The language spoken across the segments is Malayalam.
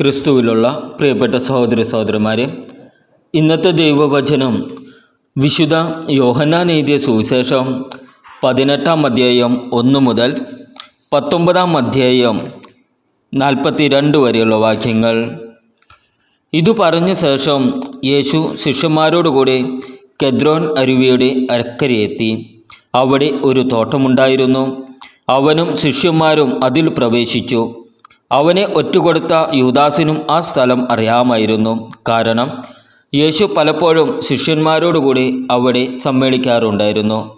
ക്രിസ്തുവിലുള്ള പ്രിയപ്പെട്ട സഹോദര സഹോദരന്മാരെ ഇന്നത്തെ ദൈവവചനം വിശുദ്ധ യോഹന്നാൻ എഴുതിയ സുവിശേഷം പതിനെട്ടാം അധ്യായം ഒന്ന് മുതൽ പത്തൊമ്പതാം അധ്യായം നാൽപ്പത്തി രണ്ട് വരെയുള്ള വാക്യങ്ങൾ. ഇതു പറഞ്ഞ ശേഷം യേശു ശിഷ്യന്മാരോടുകൂടി കെദ്രോൻ അരുവിയുടെ അക്കരയെത്തി അവിടെ ഒരു തോട്ടമുണ്ടായിരുന്നു. അവനും ശിഷ്യന്മാരും അതിൽ പ്രവേശിച്ചു. അവനെ ഒറ്റുകൊടുത്ത യൂദാസിനും ആ സ്ഥലം അറിയാമായിരുന്നു. കാരണം യേശു പലപ്പോഴും ശിഷ്യന്മാരോടുകൂടി അവിടെ സമ്മേളിക്കാറുണ്ടായിരുന്നു.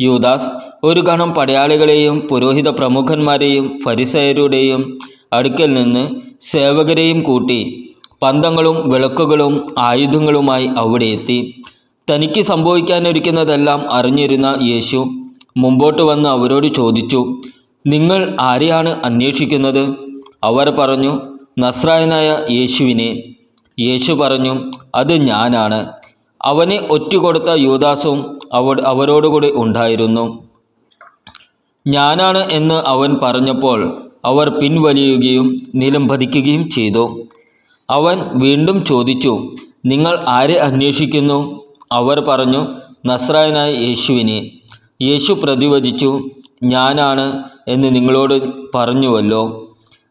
യൂദാസ് ഒരു ഗണം പടയാളികളെയും പുരോഹിത പ്രമുഖന്മാരെയും ഫരിസയരുടെയും അടുക്കൽ നിന്ന് സേവകരെയും കൂട്ടി പന്തങ്ങളും വിളക്കുകളും ആയുധങ്ങളുമായി അവിടെ എത്തി. തനിക്ക് സംഭവിക്കാനിരിക്കുന്നതെല്ലാം അറിഞ്ഞിരുന്ന യേശു മുമ്പോട്ട് വന്ന് അവരോട് ചോദിച്ചു നിങ്ങൾ ആരെയാണ് അന്വേഷിക്കുന്നത്? അവർ പറഞ്ഞു നസ്രായനായ യേശുവിനെ. യേശു പറഞ്ഞു അത് ഞാനാണ്. അവനെ ഒറ്റുകൊടുത്ത യൂദാസും അവ അവരോടുകൂടി ഉണ്ടായിരുന്നു. ഞാനാണ് എന്ന് അവൻ പറഞ്ഞപ്പോൾ അവർ പിൻവലിയുകയും നിലംപതിക്കുകയും ചെയ്തു. അവൻ വീണ്ടും ചോദിച്ചു നിങ്ങൾ ആരെ അന്വേഷിക്കുന്നു? അവർ പറഞ്ഞു നസ്രായനായ യേശുവിനെ. യേശു പ്രതിവചിച്ചു ഞാനാണ് എന്ന് നിങ്ങളോട് പറഞ്ഞുവല്ലോ.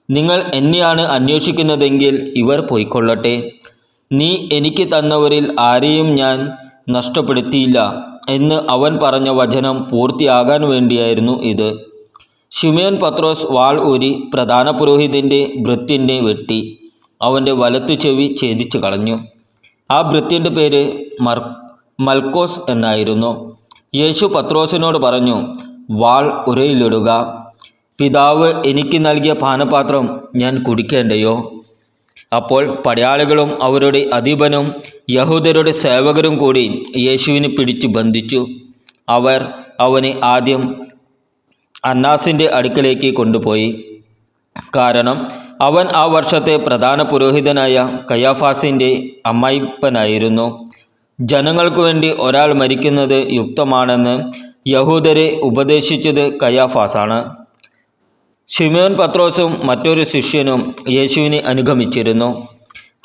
നിങ്ങൾ എന്നെയാണ് അന്വേഷിക്കുന്നതെങ്കിൽ ഇവർ പോയിക്കൊള്ളട്ടെ. നീ എനിക്ക് തന്നവരിൽ ആരെയും ഞാൻ നഷ്ടപ്പെടുത്തിയില്ല എന്ന് അവൻ പറഞ്ഞ വചനം പൂർത്തിയാകാൻ വേണ്ടിയായിരുന്നു ഇത്. ഷിമയൻ പത്രോസ് വാൾ ഊരി പ്രധാന പുരോഹിതന്റെ ഭൃത്യന്റെ വെട്ടി അവന്റെ വലത്തു ചെവി ഛേദിച്ചു കളഞ്ഞു. ആ ഭൃത്യന്റെ പേര് മർ മൽക്കോസ് എന്നായിരുന്നു. യേശു പത്രോസിനോട് പറഞ്ഞു വാൾ ഉരയിലിടുക. പിതാവ് എനിക്ക് നൽകിയ പാനപാത്രം ഞാൻ കുടിക്കേണ്ടയോ? അപ്പോൾ പടയാളികളും അവരുടെ അധിപനും യഹൂദരുടെ സേവകരും കൂടി യേശുവിനെ പിടിച്ചു ബന്ധിച്ചു. അവർ അവനെ ആദ്യം അന്നാസിന്റെ അടുക്കലേക്ക് കൊണ്ടുപോയി. കാരണം അവൻ ആ വർഷത്തെ പ്രധാന പുരോഹിതനായ കയാഫാസിന്റെ അമ്മായിപ്പനായിരുന്നു. ജനങ്ങൾക്കു വേണ്ടി ഒരാൾ മരിക്കുന്നത് യുക്തമാണെന്ന് യഹൂദരെ ഉപദേശിച്ചത് കയാഫാസാണ് ഷിമയോൻ പത്രോസും മറ്റൊരു ശിഷ്യനും യേശുവിനെ അനുഗമിച്ചിരുന്നു.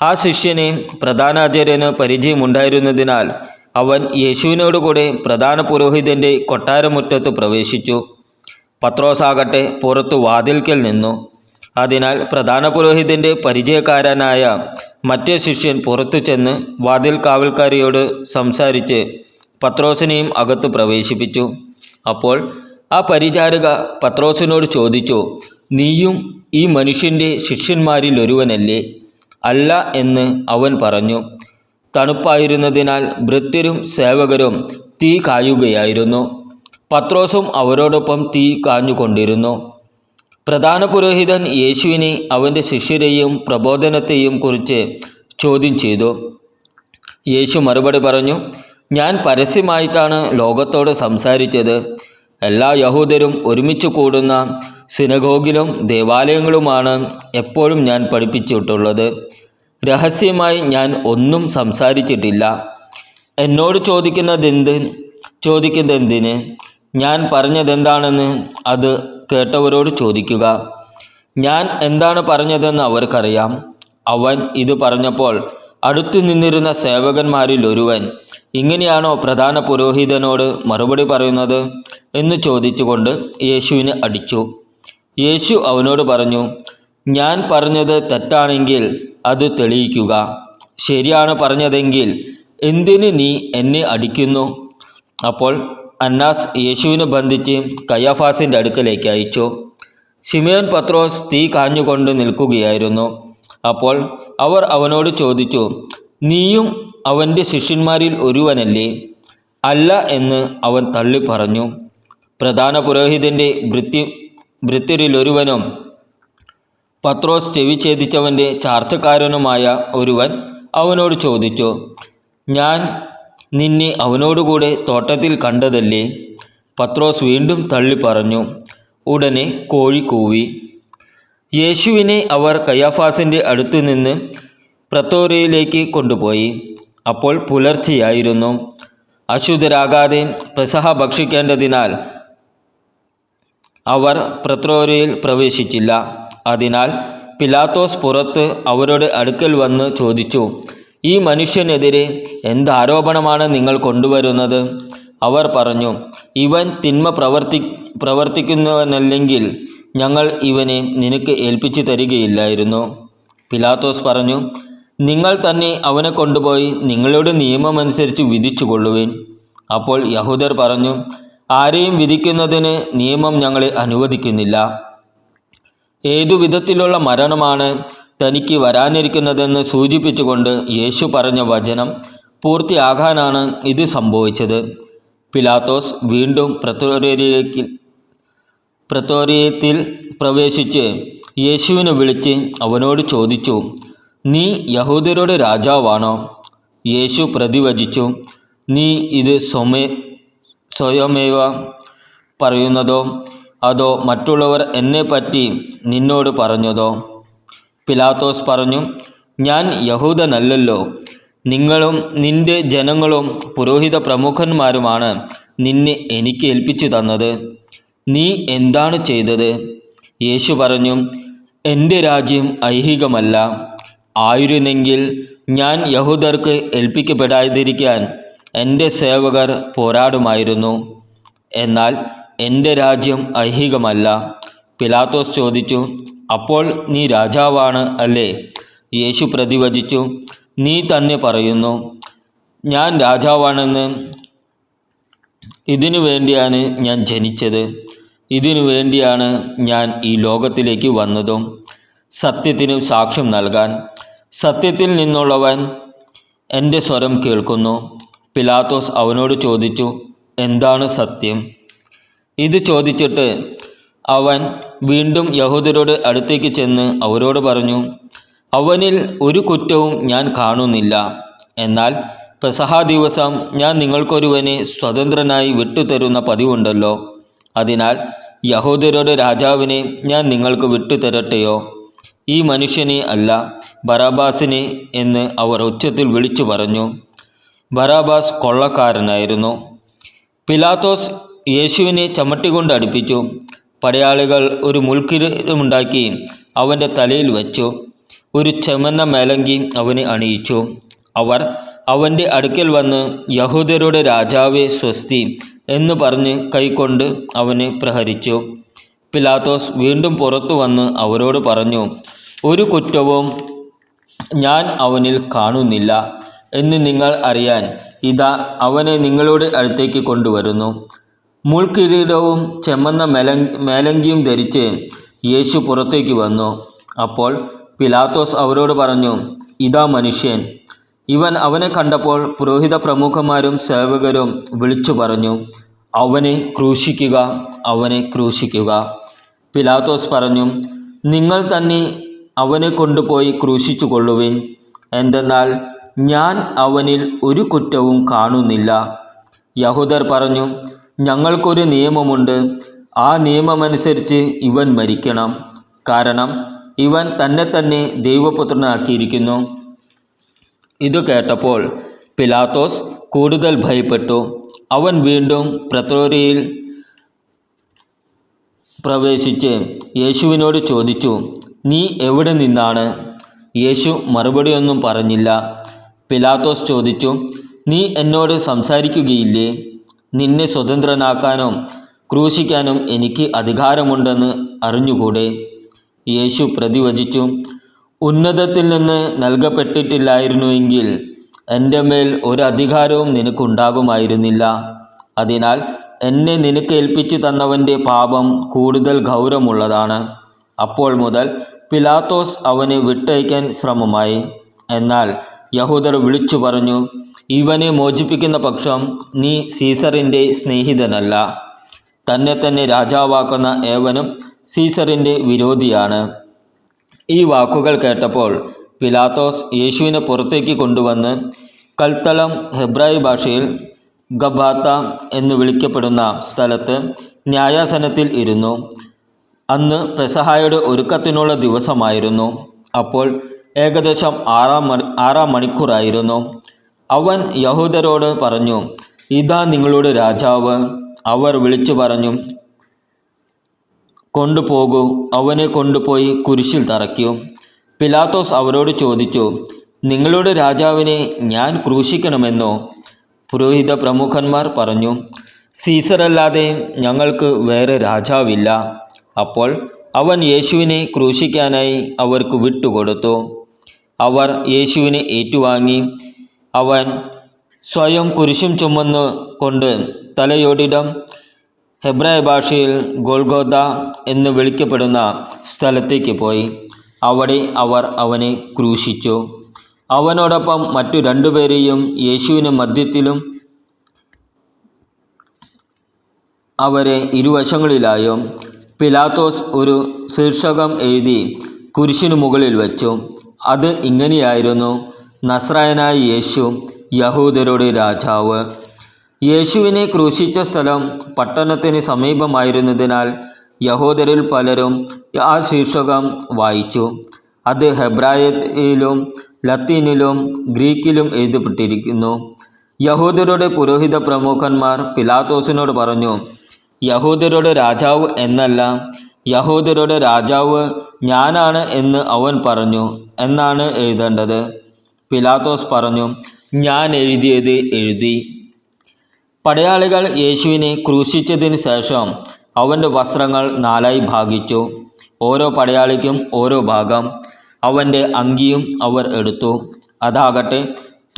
ആ ശിഷ്യന് പ്രധാനാചാര്യന് പരിചയമുണ്ടായിരുന്നതിനാൽ അവൻ യേശുവിനോടുകൂടെ പ്രധാന പുരോഹിതന്റെ കൊട്ടാരമുറ്റത്ത് പ്രവേശിച്ചു. പത്രോസാകട്ടെ പുറത്തു വാതിൽക്കൽ നിന്നു. അതിനാൽ പ്രധാന പുരോഹിതന്റെ പരിചയക്കാരനായ മറ്റേ ശിഷ്യൻ പുറത്തു ചെന്ന് വാതിൽ കാവൽക്കാരിയോട് സംസാരിച്ച് പത്രോസിനെയും അകത്ത് പ്രവേശിപ്പിച്ചു. അപ്പോൾ ആ പരിചാരക പത്രോസിനോട് ചോദിച്ചു നീയും ഈ മനുഷ്യന്റെ ശിഷ്യന്മാരിൽ ഒരുവനല്ലേ? അല്ല എന്ന് അവൻ പറഞ്ഞു. തണുപ്പായിരുന്നതിനാൽ ഭൃത്യരും സേവകരും തീ കായുകയായിരുന്നു. പത്രോസും അവരോടൊപ്പം തീ കാഞ്ഞുകൊണ്ടിരുന്നു. പ്രധാന പുരോഹിതൻ യേശുവിനെ അവന്റെ ശിഷ്യരെയും പ്രബോധനത്തെയും കുറിച്ച് ചോദ്യം ചെയ്തു. യേശു മറുപടി പറഞ്ഞു ഞാൻ പരസ്യമായിട്ടാണ് ലോകത്തോട് സംസാരിച്ചത്. എല്ലാ യഹൂദരും ഒരുമിച്ച് കൂടുന്ന സിനഗോഗിലും ദേവാലയങ്ങളുമാണ് എപ്പോഴും ഞാൻ പഠിപ്പിച്ചിട്ടുള്ളത്. രഹസ്യമായി ഞാൻ ഒന്നും സംസാരിച്ചിട്ടില്ല. എന്നോട് ചോദിക്കുന്നതെന്ത്? ചോദിക്കുന്നതെന്തിന്? ഞാൻ പറഞ്ഞതെന്താണെന്ന് അത് കേട്ടവരോട് ചോദിക്കുക. ഞാൻ എന്താണ് പറഞ്ഞതെന്ന് അവർക്കറിയാം. അവൻ ഇത് പറഞ്ഞപ്പോൾ അടുത്തു നിന്നിരുന്ന സേവകന്മാരിൽ ഒരുവൻ ഇങ്ങനെയാണോ പ്രധാന പുരോഹിതനോട് മറുപടി പറയുന്നത് എന്ന് ചോദിച്ചുകൊണ്ട് യേശുവിന് അടിച്ചു. യേശു അവനോട് പറഞ്ഞു ഞാൻ പറഞ്ഞത് തെറ്റാണെങ്കിൽ അത് തെളിയിക്കുക. ശരിയാണ് പറഞ്ഞതെങ്കിൽ എന്തിന് നീ എന്നെ അടിക്കുന്നു? അപ്പോൾ അന്നാസ് യേശുവിനെ ബന്ധിച്ച് കയ്യാഫാസിന്റെ അടുക്കലേക്ക് അയച്ചു. ഷിമയോൻ പത്രോസ് തീ കാഞ്ഞുകൊണ്ട് നിൽക്കുകയായിരുന്നു. അപ്പോൾ അവർ അവനോട് ചോദിച്ചു നീയും അവന്റെ ശിഷ്യന്മാരിൽ ഒരുവനല്ലേ? അല്ല എന്ന് അവൻ തള്ളി പറഞ്ഞു പ്രധാന പുരോഹിതന്റെ ഭൃത്യ ഭൃത്യരിലൊരുവനും പത്രോസ് ചെവി ഛേദിച്ചവന്റെ ചാർച്ചക്കാരനുമായ ഒരുവൻ അവനോട് ചോദിച്ചു ഞാൻ നിന്നെ അവനോടുകൂടെ തോട്ടത്തിൽ കണ്ടതല്ലേ? പത്രോസ് വീണ്ടും തള്ളി പറഞ്ഞു ഉടനെ കോഴി കൂവി. യേശുവിനെ അവർ കയ്യാഫാസിന്റെ അടുത്തു നിന്ന് പ്രത്തോരയിലേക്ക് കൊണ്ടുപോയി. അപ്പോൾ പുലർച്ചെയായിരുന്നു. അശുദ്ധരാകാതെ പ്രസഹ ഭക്ഷിക്കേണ്ടതിനാൽ അവർ പ്രത്രോരയിൽ പ്രവേശിച്ചില്ല. അതിനാൽ പിലാത്തോസ് പുറത്ത് അവരുടെ അടുക്കൽ വന്ന് ചോദിച്ചു ഈ മനുഷ്യനെതിരെ എന്ത് ആരോപണമാണ് നിങ്ങൾ കൊണ്ടുവരുന്നത്? അവർ പറഞ്ഞു ഇവൻ തിന്മ പ്രവർത്തി പ്രവർത്തിക്കുന്നവനല്ലെങ്കിൽ ഞങ്ങൾ ഇവനെ നിനക്ക് ഏൽപ്പിച്ചു തരികയില്ലായിരുന്നു. പിലാത്തോസ് പറഞ്ഞു നിങ്ങൾ തന്നെ അവനെ കൊണ്ടുപോയി നിങ്ങളുടെ നിയമമനുസരിച്ച് വിധിച്ചു കൊള്ളുവിൻ അപ്പോൾ യഹൂദർ പറഞ്ഞു ആരെയും വിധിക്കുന്നതിന് നിയമം ഞങ്ങളെ അനുവദിക്കുന്നില്ല. ഏതു വിധത്തിലുള്ള മരണമാണ് തനിക്ക് വരാനിരിക്കുന്നതെന്ന് സൂചിപ്പിച്ചുകൊണ്ട് യേശു പറഞ്ഞ വചനം പൂർത്തിയാകാനാണ് ഇത് സംഭവിച്ചത്. പിലാത്തോസ് വീണ്ടും പ്രത്തോരിയയിലേക്ക് പ്രത്തോരിയത്തിൽ പ്രവേശിച്ച് യേശുവിനെ വിളിച്ച് അവനോട് ചോദിച്ചു നീ യഹൂദരുടെ രാജാവാണോ? യേശു പ്രതിവചിച്ചു നീ ഇത് സ്വമേ സ്വയമേവ പറയുന്നതോ? അതോ മറ്റുള്ളവർ എന്നെ പറ്റി നിന്നോട് പറഞ്ഞതോ? പിലാത്തോസ് പറഞ്ഞു ഞാൻ യഹൂദനല്ലല്ലോ. നിങ്ങളും നിന്റെ ജനങ്ങളും പുരോഹിത പ്രമുഖന്മാരുമാണ് നിന്നെ എനിക്ക് ഏൽപ്പിച്ചു തന്നത്. നീ എന്താണ് ചെയ്തത്? യേശു പറഞ്ഞു എന്റെ രാജ്യം ഐഹികമല്ല. ആയിരുന്നെങ്കിൽ ഞാൻ യഹൂദർക്ക് ഏൽപ്പിക്കപ്പെടാതിരിക്കാൻ എന്റെ സേവകർ പോരാടുമായിരുന്നു. എന്നാൽ എന്റെ രാജ്യം ഐഹികമല്ല. പിലാത്തോസ് ചോദിച്ചു അപ്പോൾ നീ രാജാവാണ് അല്ലേ? യേശു പ്രതിവചിച്ചു നീ തന്നെ പറയുന്നു ഞാൻ രാജാവാണെന്ന്. ഇതിനു വേണ്ടിയാണ് ഞാൻ ജനിച്ചത്. ഇതിനു വേണ്ടിയാണ് ഞാൻ ഈ ലോകത്തിലേക്ക് വന്നതും. സത്യത്തിനും സാക്ഷ്യം നൽകാൻ സത്യത്തിൽ നിന്നുള്ളവൻ എന്റെ സ്വരം കേൾക്കുന്നു. പിലാത്തോസ് അവനോട് ചോദിച്ചു എന്താണ് സത്യം? ഇത് ചോദിച്ചിട്ട് അവൻ വീണ്ടും യഹൂദരോട് അടുത്തേക്ക് ചെന്ന് അവരോട് പറഞ്ഞു അവനിൽ ഒരു കുറ്റവും ഞാൻ കാണുന്നില്ല. എന്നാൽ പെസഹ ദിവസം ഞാൻ നിങ്ങൾക്കൊരുവനെ സ്വതന്ത്രനായി വിട്ടുതരുന്ന പതിവുണ്ടല്ലോ. അതിനാൽ യഹൂദരുടെ രാജാവിനെ ഞാൻ നിങ്ങൾക്ക് വിട്ടുതരട്ടെയോ? ഈ മനുഷ്യനെ അല്ല ബറാബാസിനെ എന്ന് അവർ ഉച്ചത്തിൽ വിളിച്ചു പറഞ്ഞു. ബറാബാസ് കൊള്ളക്കാരനായിരുന്നു. പിലാത്തോസ് യേശുവിനെ ചമ്മട്ടികൊണ്ട് അടുപ്പിച്ചു. പടയാളികൾ ഒരു മുൾക്കിരുമുണ്ടാക്കി അവന്റെ തലയിൽ വച്ചു. ഒരു ചെമന്ന മേലങ്കി അവനെ അണിയിച്ചു. അവർ അവന്റെ അടുക്കൽ വന്ന് യഹൂദരുടെ രാജാവെ സ്വസ്തി എന്ന് പറഞ്ഞ് കൈക്കൊണ്ട് അവനെ പ്രഹരിച്ചു. പിലാത്തോസ് വീണ്ടും പുറത്തു വന്ന് അവരോട് പറഞ്ഞു ഒരു കുറ്റവും ഞാൻ അവനിൽ കാണുന്നില്ല എന്ന് നിങ്ങൾ അറിയാൻ ഇതാ അവനെ നിങ്ങളോട് അടുത്തേക്ക് കൊണ്ടുവരുന്നു. മുൾക്കിരീടവും ചെമ്മന്ന മേല മേലങ്കിയും ധരിച്ച് യേശു പുറത്തേക്ക് വന്നു. അപ്പോൾ പിലാത്തോസ് അവരോട് പറഞ്ഞു ഇതാ മനുഷ്യൻ. ഇവൻ അവനെ കണ്ടപ്പോൾ പുരോഹിത പ്രമുഖന്മാരും സേവകരും വിളിച്ചു പറഞ്ഞു അവനെ ക്രൂശിക്കുക അവനെ ക്രൂശിക്കുക. പിലാത്തോസ് പറഞ്ഞു നിങ്ങൾ തന്നെ അവനെ കൊണ്ടുപോയി ക്രൂശിച്ചു കൊള്ളുവിൻ എന്തെന്നാൽ ഞാൻ അവനിൽ ഒരു കുറ്റവും കാണുന്നില്ല. യഹൂദർ പറഞ്ഞു ഞങ്ങൾക്കൊരു നിയമമുണ്ട്. ആ നിയമമനുസരിച്ച് ഇവൻ മരിക്കണം. കാരണം ഇവൻ തന്നെ തന്നെ ദൈവപുത്രനാക്കിയിരിക്കുന്നു. ഇത് കേട്ടപ്പോൾ പിലാത്തോസ് കൂടുതൽ ഭയപ്പെട്ടു. അവൻ വീണ്ടും പ്രത്തോരിയിൽ പ്രവേശിച്ച് യേശുവിനോട് ചോദിച്ചു നീ എവിടെ നിന്നാണ്? യേശു മറുപടിയൊന്നും പറഞ്ഞില്ല. പിലാത്തോസ് ചോദിച്ചു നീ എന്നോട് സംസാരിക്കുകയില്ലേ? നിന്നെ സ്വതന്ത്രനാക്കാനും ക്രൂശിക്കാനും എനിക്ക് അധികാരമുണ്ടെന്ന് അറിഞ്ഞുകൂടെ? യേശു പ്രതിവചിച്ചു ഉന്നതത്തിൽ നിന്ന് നൽകപ്പെട്ടിട്ടില്ലായിരുന്നുവെങ്കിൽ എന്റെ മേൽ ഒരു അധികാരവും നിനക്കുണ്ടാകുമായിരുന്നില്ല. അതിനാൽ എന്നെ നിനക്ക് ഏൽപ്പിച്ചു തന്നവന്റെ പാപം കൂടുതൽ ഗൗരവമുള്ളതാണ്. അപ്പോൾ മുതൽ പിലാത്തോസ് അവനെ വിട്ടയക്കാൻ ശ്രമമായി. എന്നാൽ യഹൂദർ വിളിച്ചു പറഞ്ഞു ഇവനെ മോചിപ്പിക്കുന്ന പക്ഷം നീ സീസറിന്റെ സ്നേഹിതനല്ല. തന്നെ തന്നെ രാജാവാക്കുന്ന ഏവനും സീസറിന്റെ വിരോധിയാണ്. ഈ വാക്കുകൾ കേട്ടപ്പോൾ പിലാത്തോസ് യേശുവിനെ പുറത്തേക്ക് കൊണ്ടുവന്ന് കൽത്തളം ഹെബ്രായി ഭാഷയിൽ ഗബാത്ത എന്ന് വിളിക്കപ്പെടുന്ന സ്ഥലത്ത് ന്യായാസനത്തിൽ ഇരുന്നു. അന്ന് പെസഹായുടെ ഒരുക്കത്തിനുള്ള ദിവസമായിരുന്നു. അപ്പോൾ ഏകദേശം ആറാം മണി ആറാം മണിക്കൂറായിരുന്നു. അവൻ യഹൂദരോട് പറഞ്ഞു ഇതാ നിങ്ങളുടെ രാജാവ്. അവർ വിളിച്ചു പറഞ്ഞു കൊണ്ടുപോകൂ. അവനെ കൊണ്ടുപോയി കുരിശിൽ തറയ്ക്കൂ. പിലാത്തോസ് അവരോട് ചോദിച്ചു നിങ്ങളുടെ രാജാവിനെ ഞാൻ ക്രൂശിക്കണമെന്നോ? പുരോഹിത പ്രമുഖന്മാർ പറഞ്ഞു സീസറല്ലാതെ ഞങ്ങൾക്ക് വേറെ രാജാവില്ല. അപ്പോൾ അവൻ യേശുവിനെ ക്രൂശിക്കാനായി അവർക്ക് വിട്ടുകൊടുത്തു. അവർ യേശുവിനെ ഏറ്റുവാങ്ങി. അവൻ സ്വയം കുരിശും ചുമന്ന് കൊണ്ട് തലയോടിടം ഹെബ്രായ ഭാഷയിൽ ഗോൾഗോദ എന്ന് വിളിക്കപ്പെടുന്ന സ്ഥലത്തേക്ക് പോയി. അവിടെ അവർ അവനെ ക്രൂശിച്ചു. അവനോടൊപ്പം മറ്റു രണ്ടുപേരെയും യേശുവിന് മധ്യത്തിലും അവരെ ഇരുവശങ്ങളിലായും പിലാത്തോസ് ഒരു ശീർഷകം എഴുതി കുരിശിനു മുകളിൽ വച്ചു. അത് ഇങ്ങനെയായിരുന്നു. നസ്രായനായ യേശു യഹൂദരുടെ രാജാവ്. യേശുവിനെ ക്രൂശിച്ച സ്ഥലം പട്ടണത്തിന് സമീപമായിരുന്നതിനാൽ യഹൂദരിൽ പലരും ആ ശീർഷകം വായിച്ചു. അത് ഹെബ്രായയിലും ലത്തീനിലും ഗ്രീക്കിലും എഴുതപ്പെട്ടിരിക്കുന്നു. യഹൂദരുടെ പുരോഹിത പ്രമുഖന്മാർ പിലാത്തോസിനോട് പറഞ്ഞു യഹൂദരുടെ രാജാവ് എന്നല്ല. യഹൂദരുടെ രാജാവ് ഞാനാണ് എന്ന് അവൻ പറഞ്ഞു. എന്നാണ് എഴുതേണ്ടത്. പിലാത്തോസ് പറഞ്ഞു ഞാൻ എഴുതിയത് എഴുതി. പടയാളികൾ യേശുവിനെ ക്രൂശിച്ചതിന് ശേഷം അവന്റെ വസ്ത്രങ്ങൾ നാലായി ഭാഗിച്ചു. ഓരോ പടയാളിക്കും ഓരോ ഭാഗം. അവന്റെ അങ്കിയും അവർ എടുത്തു. അതാകട്ടെ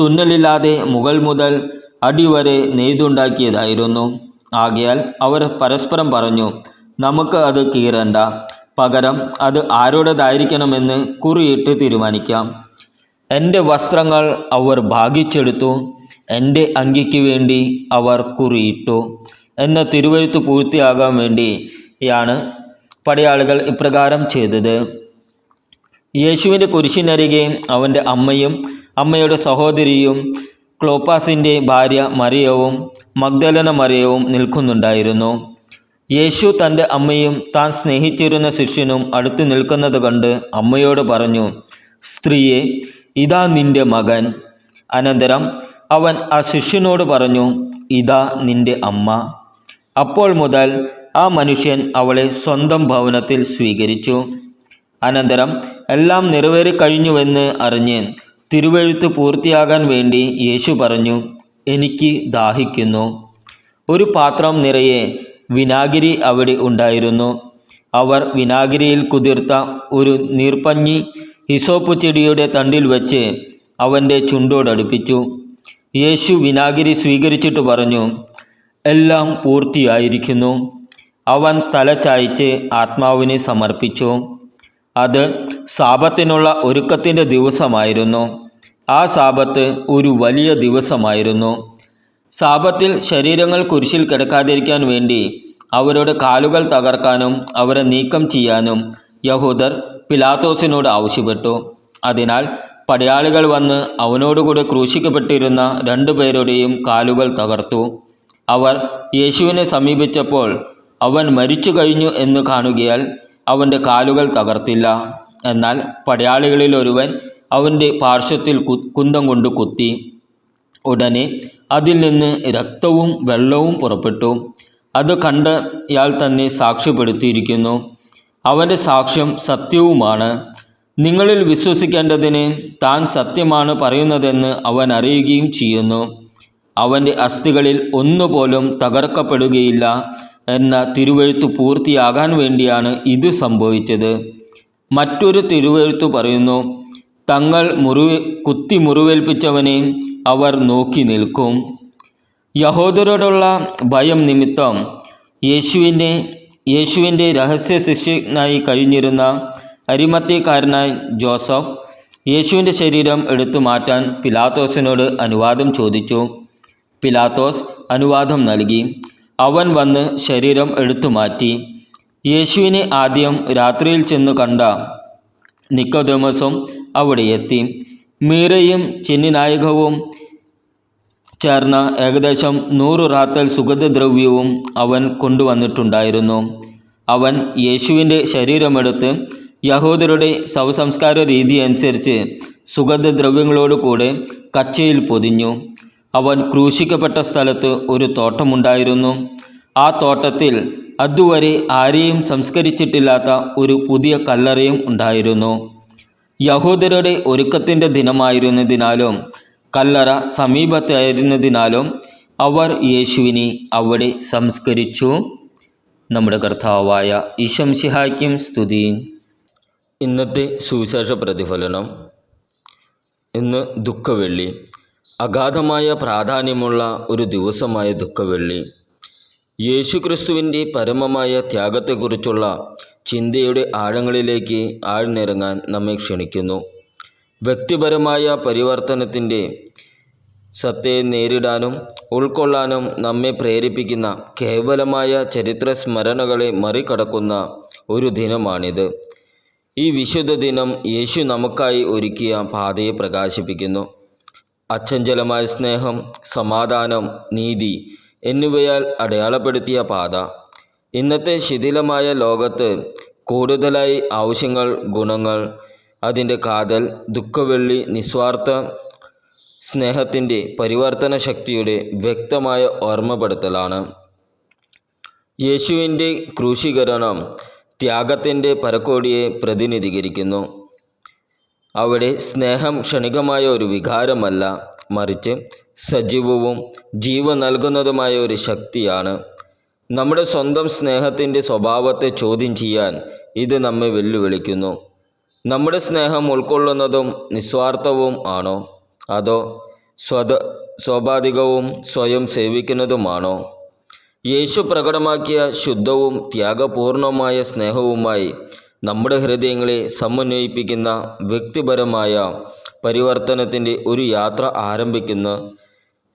തുന്നലില്ലാതെ മുകൾ മുതൽ അടിവരെ നെയ്തുണ്ടാക്കിയതായിരുന്നു. ആകയാൽ അവർ പരസ്പരം പറഞ്ഞു നമുക്ക് അത് കീറണ്ട. പകരം അത് ആരോടേതായിരിക്കണമെന്ന് കുറിയിട്ട് തീരുമാനിക്കാം. എന്റെ വസ്ത്രങ്ങൾ അവർ ഭാഗിച്ചെടുത്തു. എന്റെ അങ്കിക്ക് വേണ്ടി അവർ കുറിയിട്ടു. എന്ന തിരുവഴുത്ത് പൂർത്തിയാകാൻ വേണ്ടിയാണ് പടയാളികൾ ഇപ്രകാരം ചെയ്തത്. യേശുവിന്റെ കുരിശിനരികെ അവന്റെ അമ്മയും അമ്മയുടെ സഹോദരിയും ക്ലോപ്പാസിന്റെ ഭാര്യ മറിയവും മഗ്ദലന മറിയവും നിൽക്കുന്നുണ്ടായിരുന്നു. യേശു തന്റെ അമ്മയും താൻ സ്നേഹിച്ചിരുന്ന ശിഷ്യനും അടുത്ത് നിൽക്കുന്നത് കണ്ട് അമ്മയോട് പറഞ്ഞു സ്ത്രീയെ ഇതാ നിന്റെ മകൻ. അനന്തരം അവൻ ആ ശിഷ്യനോട് പറഞ്ഞു ഇതാ നിന്റെ അമ്മ. അപ്പോൾ മുതൽ ആ മനുഷ്യൻ അവളെ സ്വന്തം ഭവനത്തിൽ സ്വീകരിച്ചു. അനന്തരം എല്ലാം നിറവേറിക്കഴിഞ്ഞുവെന്ന് അറിഞ്ഞ് തിരുവഴുത്ത് പൂർത്തിയാകാൻ വേണ്ടി യേശു പറഞ്ഞു എനിക്ക് ദാഹിക്കുന്നു. ഒരു പാത്രം നിറയെ വിനാഗിരി അവിടെ ഉണ്ടായിരുന്നു. അവർ വിനാഗിരിയിൽ കുതിർത്ത ഒരു നീർപ്പഞ്ഞി ഹിസോപ്പ് ചെടിയുടെ തണ്ടിൽ വെച്ച് അവന്റെ ചുണ്ടോടടുപ്പിച്ചു യേശു വിനാഗിരി സ്വീകരിച്ചിട്ട് പറഞ്ഞു എല്ലാം പൂർത്തിയായിരിക്കുന്നു. അവൻ തല ചായ്ച്ച് ആത്മാവിനെ സമർപ്പിച്ചു. അത് സാപത്തിനുള്ള ഒരുക്കത്തിന്റെ ദിവസമായിരുന്നു. ആ സാപത്ത് ഒരു വലിയ ദിവസമായിരുന്നു. സാപത്തിൽ ശരീരങ്ങൾ കുരിശിൽ കിടക്കാതിരിക്കാൻ വേണ്ടി അവരുടെ കാലുകൾ തകർക്കാനും അവരെ നീക്കം ചെയ്യാനും യഹൂദർ പിലാത്തോസിനോട് ആവശ്യപ്പെട്ടു. അതിനാൽ പടയാളികൾ വന്ന് അവനോടുകൂടെ ക്രൂശിക്കപ്പെട്ടിരുന്ന രണ്ടുപേരുടെയും കാലുകൾ തകർത്തു. അവർ യേശുവിനെ സമീപിച്ചപ്പോൾ അവൻ മരിച്ചു കഴിഞ്ഞു എന്ന് കാണുകയാൽ അവന്റെ കാലുകൾ തകർത്തില്ല. എന്നാൽ പടയാളികളിൽ ഒരുവൻ അവന്റെ പാർശ്വത്തിൽ കുന്തം കൊണ്ട് കുത്തി. ഉടനെ അതിൽ നിന്ന് രക്തവും വെള്ളവും പുറപ്പെട്ടു. അത് കണ്ട് ഇയാൾ തന്നെ സാക്ഷ്യപ്പെടുത്തിയിരിക്കുന്നു. അവന്റെ സാക്ഷ്യം സത്യവുമാണ്. നിങ്ങളിൽ വിശ്വസിക്കേണ്ടതിന് താൻ സത്യമാണ് പറയുന്നതെന്ന് അവൻ അറിയുകയും ചെയ്യുന്നു. അവന്റെ അസ്ഥികളിൽ ഒന്നുപോലും തകർക്കപ്പെടുകയില്ല എന്ന തിരുവഴുത്തു പൂർത്തിയാകാൻ വേണ്ടിയാണ് ഇത് സംഭവിച്ചത്. മറ്റൊരു തിരുവഴുത്തു പറയുന്നു തങ്ങൾ മുറിവ് കുത്തി മുറിവേൽപ്പിച്ചവനെ അവർ നോക്കി നിൽക്കും. യഹോദരോടുള്ള ഭയം നിമിത്തം യേശുവിന്റെ യേശുവിന്റെ രഹസ്യ ശിഷ്യനായി കഴിഞ്ഞിരുന്ന അരിമത്യക്കാരനായ ജോസഫ് യേശുവിന്റെ ശരീരം എടുത്തു മാറ്റാൻ പിലാത്തോസിനോട് അനുവാദം ചോദിച്ചു. പിലാത്തോസ് അനുവാദം നൽകി. അവൻ വന്ന് ശരീരം എടുത്തു മാറ്റി. യേശുവിനെ ആദ്യം രാത്രിയിൽ ചെന്ന് കണ്ട നിക്കോദമസും അവിടെ എത്തി. മീരയും ചെന്നിനായകവും ചേർന്ന ഏകദേശം നൂറ് റാത്തൽ സുഗന്ധദ്രവ്യവും അവൻ കൊണ്ടുവന്നിട്ടുണ്ടായിരുന്നു. അവൻ യേശുവിന്റെ ശരീരമെടുത്ത് യഹൂദരുടെ ശവസംസ്കാര രീതി അനുസരിച്ച് സുഗന്ധദ്രവ്യങ്ങളോടുകൂടെ കച്ചയിൽ പൊതിഞ്ഞു. അവൻ ക്രൂശിക്കപ്പെട്ട സ്ഥലത്ത് ഒരു തോട്ടമുണ്ടായിരുന്നു. ആ തോട്ടത്തിൽ അതുവരെ ആരെയും സംസ്കരിച്ചിട്ടില്ലാത്ത ഒരു പുതിയ കല്ലറയും ഉണ്ടായിരുന്നു. യഹൂദരുടെ ഒരുക്കത്തിന്റെ ദിനമായിരുന്നതിനാലും കല്ലറ സമീപത്തായിരുന്നതിനാലും അവർ യേശുവിനെ അവിടെ സംസ്കരിച്ചു. നമ്മുടെ കർത്താവായ ഈശംസിഹായ്ക്കും സ്തുതി ഇന്നത്തെ സുവിശേഷ പ്രതിഫലനം. ഇന്ന് ദുഃഖവെള്ളി. അഗാധമായ പ്രാധാന്യമുള്ള ഒരു ദിവസമായ ദുഃഖവെള്ളി. യേശുക്രിസ്തുവിന്റെ പരമമായ ത്യാഗത്തെക്കുറിച്ചുള്ള ചിന്തയുടെ ആഴങ്ങളിലേക്ക് ആഴ്ന്നിറങ്ങാൻ നമ്മെ ക്ഷണിക്കുന്നു. വ്യക്തിപരമായ പരിവർത്തനത്തിന്റെ സത്തയെ നേരിടാനും ഉൾക്കൊള്ളാനും നമ്മെ പ്രേരിപ്പിക്കുന്ന കേവലമായ ചരിത്ര സ്മരണകളെ മറികടക്കുന്ന ഒരു ദിനമാണിത്. ഈ വിശുദ്ധ ദിനം യേശു നമുക്കായി ഒരുക്കിയ പാതയെ പ്രകാശിപ്പിക്കുന്നു. അച്ചഞ്ചലമായ സ്നേഹം സമാധാനം നീതി എന്നിവയാൽ അടയാളപ്പെടുത്തിയ പാത. ഇന്നത്തെ ശിഥിലമായ ലോകത്ത് കൂടുതലായി ആവശ്യങ്ങൾ ഗുണങ്ങൾ അതിന്റെ കാതൽ ദുഃഖവെള്ളി നിസ്വാർത്ഥ സ്നേഹത്തിന്റെ പരിവർത്തന ശക്തിയുടെ വ്യക്തമായ ഓർമ്മപ്പെടുത്തലാണ്. യേശുവിന്റെ ക്രൂശീകരണം ത്യാഗത്തിന്റെ പരക്കോടിയെ പ്രതിനിധീകരിക്കുന്നു. അവിടെ സ്നേഹം ക്ഷണികമായ ഒരു വികാരമല്ല മറിച്ച് സജീവവും ജീവ നൽകുന്നതുമായ ഒരു ശക്തിയാണ് നമ്മുടെ സ്വന്തം സ്നേഹത്തിന്റെ സ്വഭാവത്തെ ചോദ്യം ചെയ്യാൻ ഇത് നമ്മെ വെല്ലുവിളിക്കുന്നു. നമ്മുടെ സ്നേഹം ഉൾക്കൊള്ളുന്നതും നിസ്വാർത്ഥവും ആണോ? അതോ സ്വത സ്വാഭാവികവും സ്വയം സേവിക്കുന്നതുമാണോ? യേശു പ്രകടമാക്കിയ ശുദ്ധവും ത്യാഗപൂർണമായ സ്നേഹവുമായി നമ്മുടെ ഹൃദയങ്ങളെ സമന്വയിപ്പിക്കുന്ന വ്യക്തിപരമായ പരിവർത്തനത്തിന്റെ ഒരു യാത്ര ആരംഭിക്കുന്ന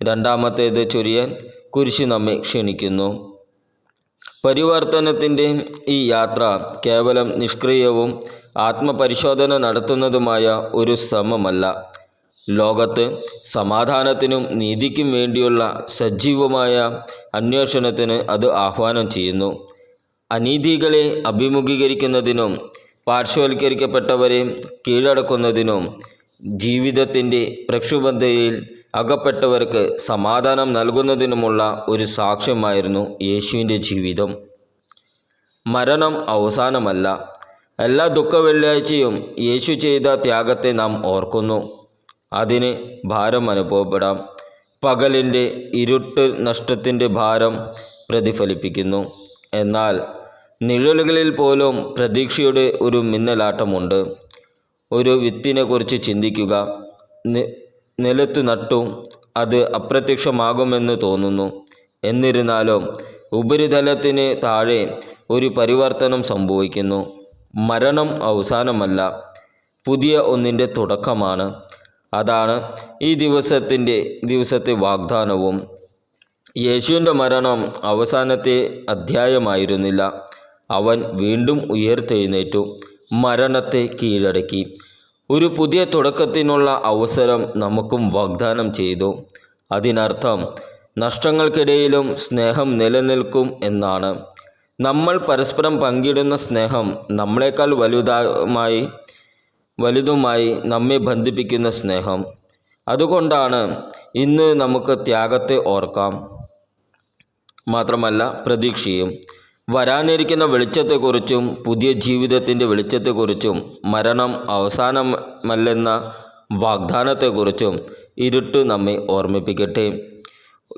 രണ്ടാമത്തേത് ചൊരിയാൻ കുരിശ് നമ്മെ ക്ഷണിക്കുന്നു. പരിവർത്തനത്തിന്റെ ഈ യാത്ര കേവലം നിഷ്ക്രിയവും ആത്മപരിശോധന നടത്തുന്നതുമായ ഒരു ശ്രമമല്ല. ലോകത്ത് സമാധാനത്തിനും നീതിക്കും വേണ്ടിയുള്ള സജീവമായ അന്വേഷണത്തിന് അത് ആഹ്വാനം ചെയ്യുന്നു. അനീതികളെ അഭിമുഖീകരിക്കുന്നതിനും പാർശ്വവൽക്കരിക്കപ്പെട്ടവരെ കീഴടക്കുന്നതിനും ജീവിതത്തിന്റെ പ്രക്ഷുബ്ധതയിൽ അകപ്പെട്ടവർക്ക് സമാധാനം നൽകുന്നതിനുമുള്ള ഒരു സാക്ഷ്യമായിരുന്നു യേശുവിന്റെ ജീവിതം. മരണം അവസാനമല്ല. എല്ലാ ദുഃഖ വെള്ളിയാഴ്ചയും യേശു ചെയ്ത ത്യാഗത്തെ നാം ഓർക്കുന്നു. അതിന് ഭാരം അനുഭവപ്പെടാം. പകലിന്റെ ഇരുട്ട് നഷ്ടത്തിന്റെ ഭാരം പ്രതിഫലിപ്പിക്കുന്നു. എന്നാൽ നിഴലുകളിൽ പോലും പ്രതീക്ഷയുടെ ഒരു മിന്നലാട്ടമുണ്ട്. ഒരു വിത്തിനെക്കുറിച്ച് ചിന്തിക്കുക. നിലത്ത് നട്ടു അത് അപ്രത്യക്ഷമാകുമെന്ന് തോന്നുന്നു. എന്നിരുന്നാലും ഉപരിതലത്തിന് താഴെ ഒരു പരിവർത്തനം സംഭവിക്കുന്നു. മരണം അവസാനമല്ല പുതിയ ഒന്നിന്റെ തുടക്കമാണ്. അതാണ് ഈ ദിവസത്തിന്റെ ദിവസത്തെ വാഗ്ദാനവും. യേശുവിന്റെ മരണം അവസാനത്തെ അധ്യായമായിരുന്നില്ല. അവൻ വീണ്ടും ഉയർത്തെഴുന്നേറ്റു മരണത്തെ കീഴടക്കി. ഒരു പുതിയ തുടക്കത്തിനുള്ള അവസരം നമുക്കും വാഗ്ദാനം ചെയ്തു. അതിനർത്ഥം നഷ്ടങ്ങൾക്കിടയിലും സ്നേഹം നിലനിൽക്കും എന്നാണ്. നമ്മൾ പരസ്പരം പങ്കിടുന്ന സ്നേഹം നമ്മളെക്കാൾ വലുതായി വലുതുമായി നമ്മെ ബന്ധിപ്പിക്കുന്ന സ്നേഹം. അതുകൊണ്ടാണ് ഇന്ന് നമുക്ക് ത്യാഗത്തെ ഓർക്കാം. മാത്രമല്ല പ്രതീക്ഷയും. വരാനിരിക്കുന്ന വെളിച്ചത്തെക്കുറിച്ചും പുതിയ ജീവിതത്തിന്റെ വെളിച്ചത്തെക്കുറിച്ചും മരണം അവസാനമല്ലെന്ന വാഗ്ദാനത്തെക്കുറിച്ചും ഇരുട്ട് നമ്മെ ഓർമ്മിപ്പിക്കട്ടെ.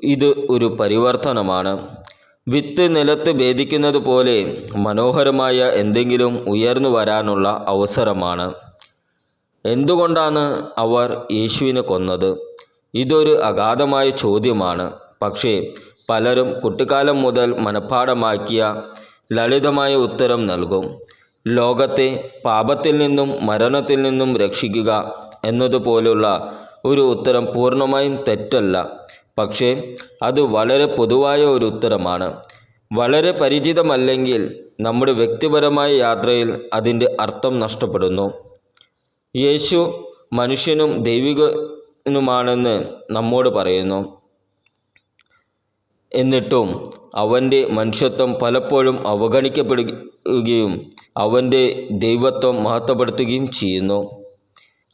ഇത് ഒരു പരിവർത്തനമാണ്. വിത്ത് നിലത്ത് ഭേദിക്കുന്നത് പോലെ മനോഹരമായ എന്തെങ്കിലും ഉയർന്നു വരാനുള്ള അവസരമാണ്. എന്തുകൊണ്ടാണ് അവർ യേശുവിനെ കൊന്നത്? ഇതൊരു അഗാധമായ ചോദ്യമാണ്. പക്ഷേ പലരും കുട്ടിക്കാലം മുതൽ മനഃപ്പാടമാക്കിയ ലളിതമായ ഉത്തരം നൽകും. ലോകത്തെ പാപത്തിൽ നിന്നും മരണത്തിൽ നിന്നും രക്ഷിക്കുക എന്നതുപോലുള്ള ഒരു ഉത്തരം പൂർണമായും തെറ്റല്ല. പക്ഷേ അത് വളരെ പൊതുവായ ഒരു ഉത്തരമാണ്. വളരെ പരിചിതമല്ലെങ്കിൽ നമ്മുടെ വ്യക്തിപരമായ യാത്രയിൽ അതിന്റെ അർത്ഥം നഷ്ടപ്പെടുന്നു. യേശു മനുഷ്യനും ദൈവികനുമാണെന്ന് നമ്മോട് പറയുന്നു. എന്നിട്ടും അവന്റെ മനുഷ്യത്വം പലപ്പോഴും അവഗണിക്കപ്പെടുകയും അവന്റെ ദൈവത്വം മഹത്വപ്പെടുത്തുകയും ചെയ്യുന്നു.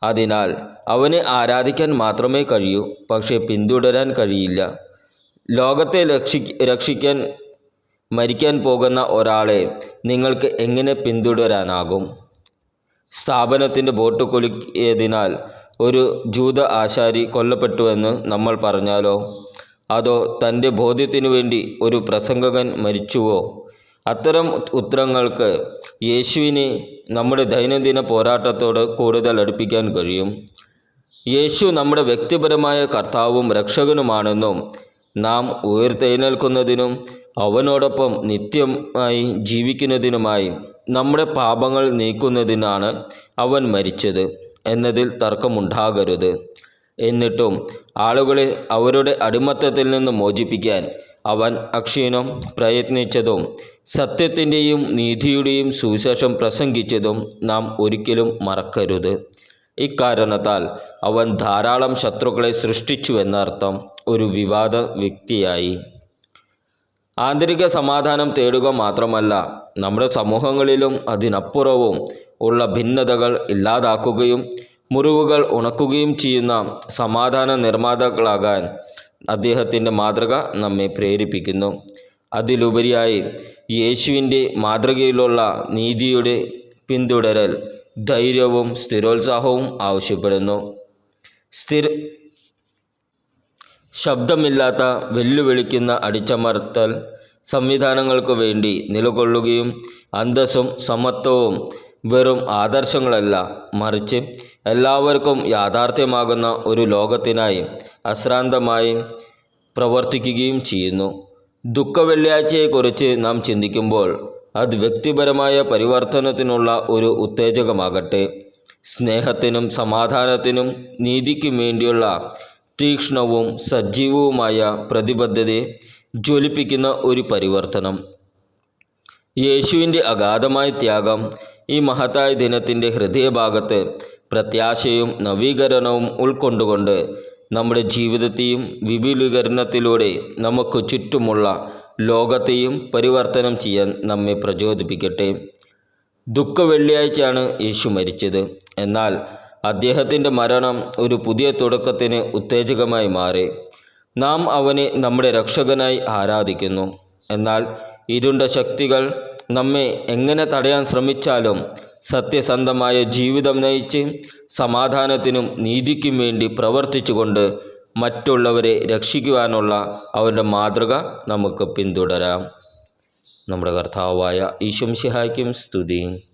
അതിനാൽ അവനെ ആരാധിക്കാൻ മാത്രമേ കഴിയൂ പക്ഷേ പിന്തുടരാൻ കഴിയില്ല. ലോകത്തെ രക്ഷി രക്ഷിക്കാൻ മരിക്കാൻ പോകുന്ന ഒരാളെ നിങ്ങൾക്ക് എങ്ങനെ പിന്തുടരാനാകും? സ്ഥാപനത്തിന്റെ ബോട്ട് കുലുക്കിയതിനാൽ ഒരു ജൂത ആശാരി കൊല്ലപ്പെട്ടുവെന്ന് നമ്മൾ പറഞ്ഞാലോ? അതോ തന്റെ ബോധ്യത്തിനു വേണ്ടി ഒരു പ്രസംഗകൻ മരിച്ചുവോ? അത്തരം ഉത്തരങ്ങൾക്ക് യേശുവിനെ നമ്മുടെ ദൈനംദിന പോരാട്ടത്തോട് കൂടുതൽ അടുപ്പിക്കാൻ കഴിയും. യേശു നമ്മുടെ വ്യക്തിപരമായ കർത്താവും രക്ഷകനുമാണെന്നും നാം ഉയർത്തെഴുന്നേൽക്കുന്നതിനും അവനോടൊപ്പം നിത്യമായി ജീവിക്കുന്നതിനുമായി നമ്മുടെ പാപങ്ങൾ നീക്കുന്നതിനാണ് അവൻ മരിച്ചത് എന്നതിൽ തർക്കമുണ്ടാകരുത്. എന്നിട്ടും ആളുകളെ അവരുടെ അടിമത്തത്തിൽ നിന്ന് മോചിപ്പിക്കാൻ അവൻ അക്ഷീണം പ്രയത്നിച്ചതും സത്യത്തിന്റെയും നീതിയുടെയും സുവിശേഷം പ്രസംഗിച്ചതും നാം ഒരിക്കലും മറക്കരുത്. ഇക്കാരണത്താൽ അവൻ ധാരാളം ശത്രുക്കളെ സൃഷ്ടിച്ചുവെന്നർത്ഥം ഒരു വിവാദ വ്യക്തിയായി. ആന്തരിക സമാധാനം തേടുക മാത്രമല്ല നമ്മുടെ സമൂഹങ്ങളിലും അതിനപ്പുറവും ഉള്ള ഭിന്നതകൾ ഇല്ലാതാക്കുകയും മുറിവുകൾ ഉണക്കുകയും ചെയ്യുന്ന സമാധാന നിർമ്മാതാക്കളാകാൻ അദ്ദേഹത്തിന്റെ മാതൃക നമ്മെ പ്രേരിപ്പിക്കുന്നു. അതിലുപരിയായി യേശുവിന്റെ മാതൃകയിലുള്ള നീതിയുടെ പിന്തുടരൽ ധൈര്യവും സ്ഥിരോത്സാഹവും ആവശ്യപ്പെടുന്നു. സ്ഥിര ശബ്ദമില്ലാത്ത വെല്ലുവിളിക്കുന്ന അടിച്ചമർത്തൽ സംവിധാനങ്ങൾക്കു വേണ്ടി നിലകൊള്ളുകയും അന്തസ്സും സമത്വവും വെറും ആദർശങ്ങളല്ല മറിച്ച് എല്ലാവർക്കും യാഥാർത്ഥ്യമാകുന്ന ഒരു ലോകത്തിനായി അശ്രാന്തമായി പ്രവർത്തിക്കുകയും ചെയ്യുന്നു. ദുഃഖവെള്ളിയാഴ്ചയെക്കുറിച്ച് നാം ചിന്തിക്കുമ്പോൾ അത് വ്യക്തിപരമായ പരിവർത്തനത്തിനുള്ള ഒരു ഉത്തേജകമാകട്ടെ. സ്നേഹത്തിനും സമാധാനത്തിനും നീതിക്കും വേണ്ടിയുള്ള തീക്ഷ്ണവും സജീവവുമായ പ്രതിബദ്ധതയെ ജ്വലിപ്പിക്കുന്ന ഒരു പരിവർത്തനം. യേശുവിന്റെ അഗാധമായ ത്യാഗം ഈ മഹത്തായ ദിനത്തിന്റെ ഹൃദയഭാഗത്ത് പ്രത്യാശയും നവീകരണവും ഉൾക്കൊണ്ടുകൊണ്ട് നമ്മുടെ ജീവിതത്തെയും വിപുലീകരണത്തിലൂടെ നമുക്ക് ചുറ്റുമുള്ള ലോകത്തെയും പരിവർത്തനം ചെയ്യാൻ നമ്മെ പ്രചോദിപ്പിക്കട്ടെ. ദുഃഖ വെള്ളിയാഴ്ചയാണ് യേശു മരിച്ചത്. എന്നാൽ അദ്ദേഹത്തിന്റെ മരണം ഒരു പുതിയ തുടക്കത്തിന് ഉത്തേജകമായി മാറി. നാം അവനെ നമ്മുടെ രക്ഷകനായി ആരാധിക്കുന്നു. എന്നാൽ ഇരുണ്ട ശക്തികൾ നമ്മെ എങ്ങനെ തടയാൻ ശ്രമിച്ചാലും സത്യസന്ധമായ ജീവിതം നയിച്ച് സമാധാനത്തിനും നീതിക്കും വേണ്ടി പ്രവർത്തിച്ചുകൊണ്ട് മറ്റുള്ളവരെ രക്ഷിക്കുവാനുള്ള അവന്റെ മാതൃക നമുക്ക് പിന്തുടരാം. നമ്മുടെ കർത്താവായ ഈശംസിഹായ്ക്കും സ്തുതി.